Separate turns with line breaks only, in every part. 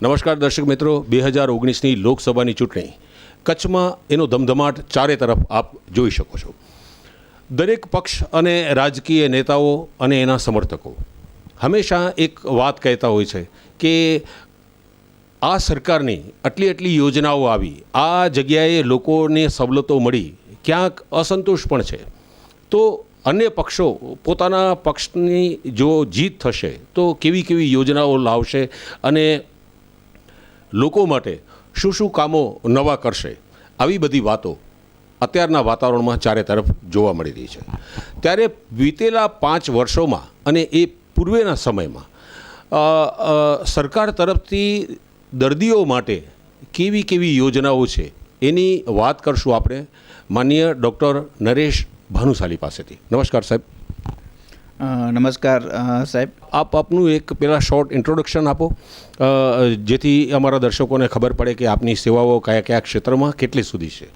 નમસ્કાર દર્શક મિત્રો, બે હજાર ઓગણીસની લોકસભાની ચૂંટણી. કચ્છમાં એનો ધમધમાટ ચારે તરફ આપ જોઈ શકો છો. દરેક પક્ષ અને રાજકીય નેતાઓ અને એના સમર્થકો. હંમેશા એક વાત કહેતા હોય છે કે આ સરકારની આટલી આટલી યોજનાઓ આવી, આ જગ્યાએ લોકોને સવલતો મળી, ક્યાંક અસંતોષ પણ છે. તો અન્ય પક્ષો પોતાના પક્ષની જો જીત થશે, તો કેવી કેવી યોજનાઓ લાવશે અને લોકો માટે શું શું કામો નવા કરશે, આવી બધી વાતો અત્યારના વાતાવરણમાં ચારે તરફ જોવા મળી રહી છે. ત્યારે વીતેલા પાંચ વર્ષોમાં અને એ પૂર્વેના સમયમાં સરકાર તરફથી દર્દીઓ માટે કેવી કેવી યોજનાઓ છે એની વાત કરશું આપણે માનનીય ડૉક્ટર નરેશ ભાનુશાલી પાસેથી. નમસ્કાર સાહેબ.
નમસ્કાર સાહેબ.
આપ આપનું એક પહેલાં શોર્ટ ઇન્ટ્રોડક્શન આપો. જેથી અમારા દર્શકોને ખબર પડે કે આપની સેવાઓ કયા કયા ક્ષેત્રમાં કેટલી સુધી છે.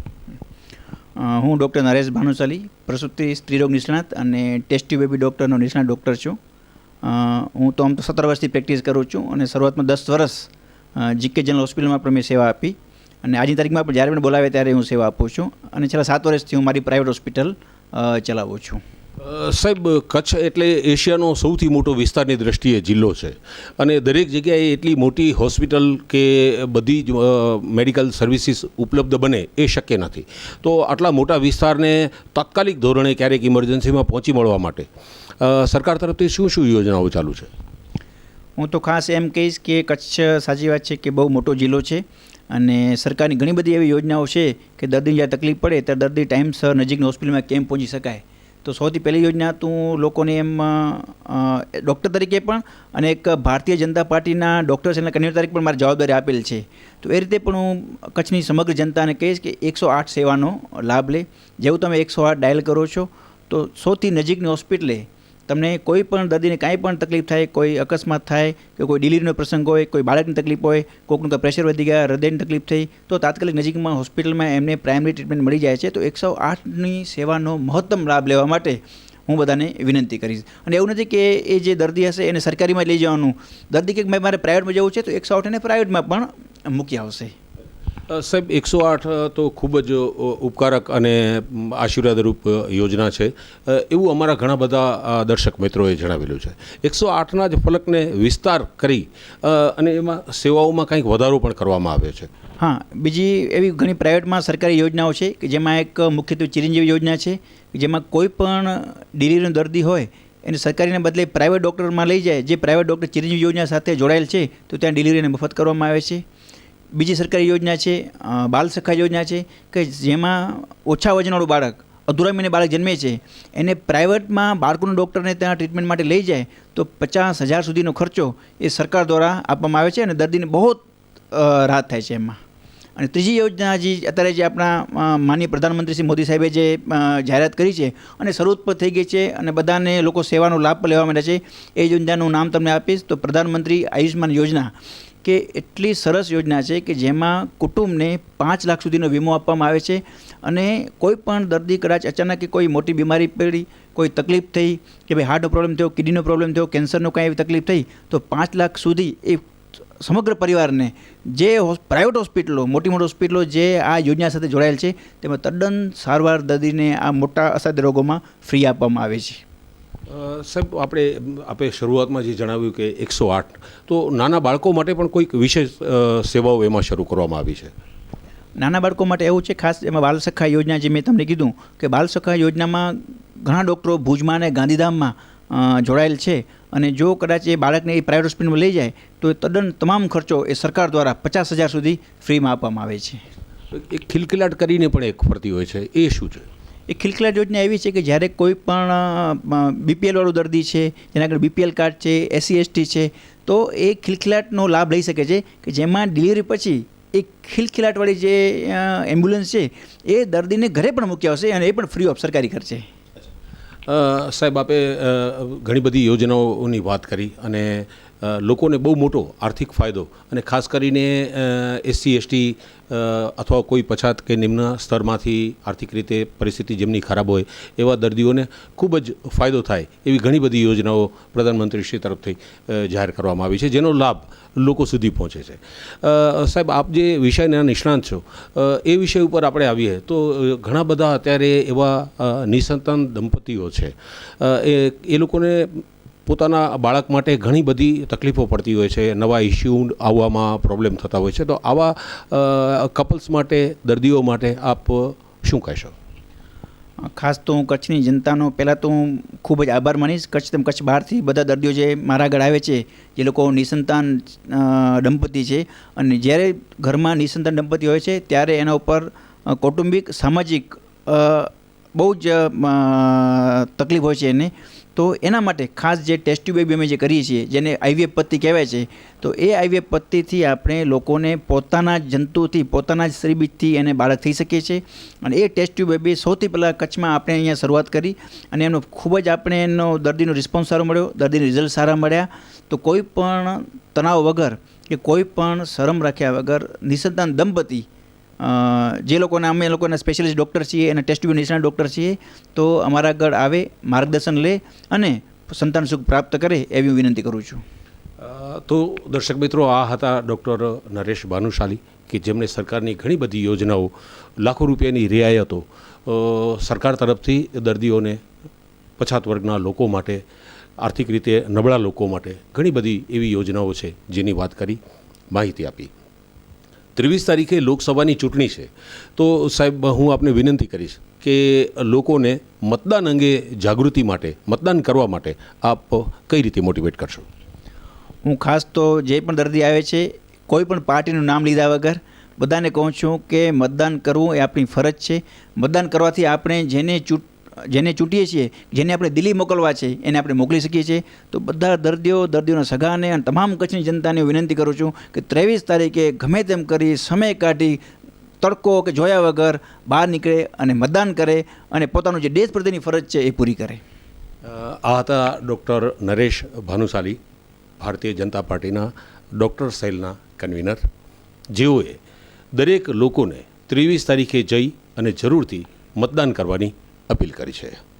હું ડૉક્ટર નરેશ ભાનુશાલી પ્રસૂતિ સ્ત્રીરોગ નિષ્ણાત અને ટેસ્ટી બેબી ડૉક્ટરનો નિષ્ણાત ડૉક્ટર છું. હું તો આમ તો સત્તર વર્ષથી પ્રેક્ટિસ કરું છું અને શરૂઆતમાં દસ વર્ષ જીકે જનરલ હોસ્પિટલમાં પણ મેં સેવા આપી. અને આજની તારીખમાં પણ જ્યારે પણ બોલાવે ત્યારે હું સેવા આપું છું. અને છેલ્લા સાત વર્ષથી હું મારી પ્રાઇવેટ હોસ્પિટલ ચલાવું છું.
સાહેબ, કચ્છ એટલે એશિયાનો સૌથી મોટો વિસ્તારની દ્રષ્ટિએ જિલ્લો છે. અને દરેક જગ્યાએ એટલી મોટી હોસ્પિટલ કે બધી જ મેડિકલ સર્વિસીસ ઉપલબ્ધ બને એ શક્ય નથી. તો આટલા મોટા વિસ્તારને તાત્કાલિક ધોરણે ક્યારેક ઇમરજન્સીમાં પહોંચી મળવા માટે સરકાર તરફથી શું શું યોજનાઓ ચાલુ છે?
હું તો ખાસ એમ કહીશ કે કચ્છ સાચી વાત છે કે બહુ મોટો જિલ્લો છે અને સરકારની ઘણી બધી એવી યોજનાઓ છે કે દર્દીને જ્યારે તકલીફ પડે ત્યારે દર્દી ટાઈમસર નજીકની હોસ્પિટલમાં કેમ પહોંચી શકાય. તો સૌથી પહેલી યોજના તું લોકોને એમ ડૉક્ટર તરીકે પણ અને એક ભારતીય જનતા પાર્ટીના ડૉક્ટર એના કન્વીનર તરીકે પણ મારી જવાબદારી આપેલ છે. તો એ રીતે પણ હું કચ્છની સમગ્ર જનતાને કહીશ કે એકસો આઠ સેવાનો લાભ લે. જેવું તમે એકસો આઠ ડાયલ કરો છો, તો સૌથી નજીકની હોસ્પિટલે તમને કોઈ પણ દર્દીને કાંઈ પણ તકલીફ થાય, કોઈ અકસ્માત થાય કે કોઈ ડિલિવરીનો પ્રસંગ હોય, કોઈ બાળકની તકલીફ હોય કોઈકનું તો પ્રેશર વધી ગયા, હૃદયની તકલીફ થઈ, તો તાત્કાલિક નજીકમાં હોસ્પિટલમાં એમને પ્રાઇમરી ટ્રીટમેન્ટ મળી જાય છે. તો એકસો આઠની સેવાનો મહત્તમ લાભ લેવા માટે હું બધાને વિનંતી કરીશ. અને એવું નથી કે એ જે દર્દી હશે એને સરકારીમાં લઈ જવાનું. દર્દી કે મારે પ્રાઇવેટમાં જવું છે તો એકસો આઠ એને પ્રાઇવેટમાં પણ મૂકી આવશે.
સાહેબ, એકસો આઠ તો ખૂબ જ ઉપકારક અને આશીર્વાદરૂપ યોજના છે. એવું અમારા ઘણા બધા દર્શક મિત્રોએ જણાવેલું છે. એકસો આઠના જ ફલકને વિસ્તાર કરી અને એમાં સેવાઓમાં કંઈક વધારો પણ કરવામાં આવ્યો છે.
હા, બીજી એવી ઘણી પ્રાઇવેટમાં સરકારી યોજનાઓ છે કે જેમાં એક મુખ્યત્વે ચિરંજીવી યોજના છે જેમાં કોઈ પણ ડિલિવરીનો દર્દી હોય, એને સરકારીને બદલે પ્રાઇવેટ ડૉક્ટરમાં લઈ જાય, જે પ્રાઇવેટ ડૉક્ટર ચિરંજીવી યોજના સાથે જોડાયેલ છે, તો ત્યાં ડિલિવરીને મફત કરવામાં આવે છે. બીજી સરકારી યોજના છે બાલ સખા યોજના છે, કે જેમાં ઓછા વજનવાળું બાળક અધૂરા મહિને બાળક જન્મે છે, એને પ્રાઇવેટમાં બાળકોના ડૉક્ટરને ત્યાં ટ્રીટમેન્ટ માટે લઈ જાય, તો પચાસ હજાર સુધીનો ખર્ચો એ સરકાર દ્વારા આપવામાં આવે છે અને દર્દીને બહુ રાહત થાય છે એમાં. અને ત્રીજી યોજના જે અત્યારે જે આપણા માનનીય પ્રધાનમંત્રી શ્રી મોદી સાહેબે જે જાહેરાત કરી છે અને શરૂઆત પર થઈ ગઈ છે અને બધાને લોકો સેવાનો લાભ લેવા માંડ્યા છે, એ યોજનાનું નામ તમને આપીશ, તો પ્રધાનમંત્રી આયુષ્યમાન યોજના કે એટલી સરસ યોજના છે કે જેમાં કુટુંબને પાંચ લાખ સુધીનો વીમો આપવામાં આવે છે અને કોઈ પણ દર્દી કદાચ અચાનક કોઈ મોટી બીમારી પડી, કોઈ તકલીફ થઈ, કે ભાઈ હાર્ટનો પ્રોબ્લેમ થયો, કિડનીનો પ્રોબ્લેમ થયો, કેન્સરનો કાંઈ એવી તકલીફ થઈ, તો પાંચ લાખ સુધી એ સમગ્ર પરિવારને જે પ્રાઇવેટ હોસ્પિટલો, મોટી મોટી હોસ્પિટલો જે આ યોજના સાથે જોડાયેલ છે, તેમાં તદ્દન સારવાર દર્દીને આ મોટા અસાધ્ય રોગોમાં ફ્રી આપવામાં આવે છે.
સાહેબ આપણે આપે શરૂઆતમાં જે જણાવ્યું કે એકસો આઠ તો નાના બાળકો માટે પણ કોઈક વિશેષ સેવાઓ એમાં શરૂ કરવામાં આવી છે?
નાના બાળકો માટે એવું છે ખાસ એમાં બાલ સખા યોજના જે મેં તમને કીધું કે બાલ સખા યોજનામાં ઘણા ડૉક્ટરો ભુજમાં અને ગાંધીધામમાં જોડાયેલ છે. અને જો કદાચ એ બાળકને એ પ્રાઇવેટ હોસ્પિટલમાં લઈ જાય તો એ તદ્દન તમામ ખર્ચો એ સરકાર દ્વારા પચાસ હજાર સુધી ફ્રીમાં આપવામાં આવે છે.
એક ખિલખિલાટ કરીને પણ એક ફરતી હોય છે. એ શું છે?
એ ખિલખિલાટ યોજના એવી છે કે જ્યારે કોઈ પણ બીપીએલવાળું દર્દી છે, જેના આગળ બીપીએલ કાર્ડ છે એસસી એસટી છે, તો એ ખિલખિલાટનો લાભ લઈ શકે છે કે જેમાં ડિલિવરી પછી એ ખિલખિલાટવાળી જે એમ્બ્યુલન્સ છે, એ દર્દીને ઘરે પણ મૂકી આવશે અને એ પણ ફ્રી ઓફ સરકારી ખર્ચે.
સાહેબ, આપે ઘણી બધી યોજનાઓની વાત કરી અને લોકોને બહુ મોટો આર્થિક ફાયદો અને ખાસ કરીને એસસી, એસટી અથવા કોઈ પછાત કે નિમ્ન સ્તરમાંથી આર્થિક રીતે પરિસ્થિતિ જેમની ખરાબ હોય એવા દર્દીઓને ખૂબ જ ફાયદો થાય એવી ઘણી બધી યોજનાઓ પ્રધાનમંત્રી શ્રી તરફથી જાહેર કરવામાં આવી છે, જેનો લાભ લોકો સુધી પહોંચે છે. સાહેબ, આપ જે વિષયના નિષ્ણાંત છો એ વિષય ઉપર આપણે આવીએ તો ઘણા બધા અત્યારે એવા નિસંતાન દંપતીઓ છે. એ લોકોને પોતાના બાળક માટે ઘણી બધી તકલીફો પડતી હોય છે, નવા ઇસ્યુ આવવામાં પ્રોબ્લેમ થતા હોય છે. તો આવા કપલ્સ માટે, દર્દીઓ માટે આપ શું કહેશો?
ખાસ તો હું કચ્છની જનતાનો, પહેલાં તો હું ખૂબ જ આભાર માનીશ. કચ્છ તેમ કચ્છ બહારથી બધા દર્દીઓ જે મારા આગળ આવે છે, જે લોકો નિસંતાન દંપતી છે અને જ્યારે ઘરમાં નિસંતાન દંપતી હોય છે, ત્યારે એના ઉપર કૌટુંબિક, સામાજિક બહુ જ તકલીફ હોય છે એને. તો એના માટે ખાસ જે ટેસ્ટ ટ્યુબ બેબી અમે જે કરીએ છીએ, જેને આઈવીએફ પત્તી કહેવાય છે, તો એ આઈવીએફ પત્તીથી આપણે લોકોને પોતાના જ જંતુથી, પોતાના જ શ્રીબીજથી એને બાળક થઈ શકે છે અને એ ટેસ્ટ ટ્યુબ બેબી સૌથી પહેલાં કચ્છમાં આપણે અહીંયા શરૂઆત કરી અને એનો ખૂબ જ આપણે એનો દર્દીનો રિસ્પોન્સ સારો મળ્યો, દર્દીના રિઝલ્ટ સારા મળ્યા. તો કોઈ પણ તણાવ વગર કે કોઈ પણ શરમ રાખ્યા વગર નિસંતાન દંપતી જે લોકોના અમે લોકોના સ્પેશિયલિસ્ટ ડૉક્ટર છીએ અને ટેસ્ટ નિષ્ણાત ડૉક્ટર છીએ, તો અમારા આગળ આવે, માર્ગદર્શન લે અને સંતાન સુખ પ્રાપ્ત કરે એવી હું વિનંતી કરું છું.
તો દર્શક મિત્રો, આ હતા ડૉક્ટર નરેશ ભાનુશાલી કે જેમણે સરકારની ઘણી બધી યોજનાઓ લાખો રૂપિયાની રિયાયતો સરકાર તરફથી દર્દીઓને પછાત વર્ગના લોકો માટે, આર્થિક રીતે નબળા લોકો માટે ઘણી બધી એવી યોજનાઓ છે જેની વાત કરી, માહિતી આપી. ત્રેવીસ તારીખે લોકસભાની ચૂંટણી છે. તો સાહેબ, હું આપને વિનંતી કરીશ કે લોકોને મતદાન અંગે જાગૃતિ માટે, મતદાન કરવા માટે આપ કઈ રીતે મોટિવેટ કરશો?
હું ખાસ તો જે પણ દર્દી આવે છે, કોઈ પણ પાર્ટીનું નામ લીધા વગર બધાને કહું છું કે મતદાન કરવું એ આપણી ફરજ છે. મતદાન કરવાથી આપણે જેને ચૂંટ જેને ચૂંટીએ છીએ, જેને આપણે દિલ્હી મોકલવા છે, એને આપણે મોકલી શકીએ છીએ. તો બધા દર્દીઓ, દર્દીઓના સગાને અને તમામ કચ્છની જનતાને વિનંતી કરું છું કે ત્રેવીસ તારીખે ગમે તેમ કરી સમય કાઢી તડકો કે જોયા વગર બહાર નીકળે અને મતદાન કરે અને પોતાનું જે દેશ પ્રત્યેની ફરજ છે એ પૂરી કરે.
આ હતા ડૉક્ટર નરેશ ભાનુશાલી, ભારતીય જનતા પાર્ટીના ડૉક્ટર સેલના કન્વીનર. જેઓએ દરેક લોકોને ત્રેવીસ તારીખે જઈ અને જરૂરથી મતદાન કરવાની અપીલ કરી છે.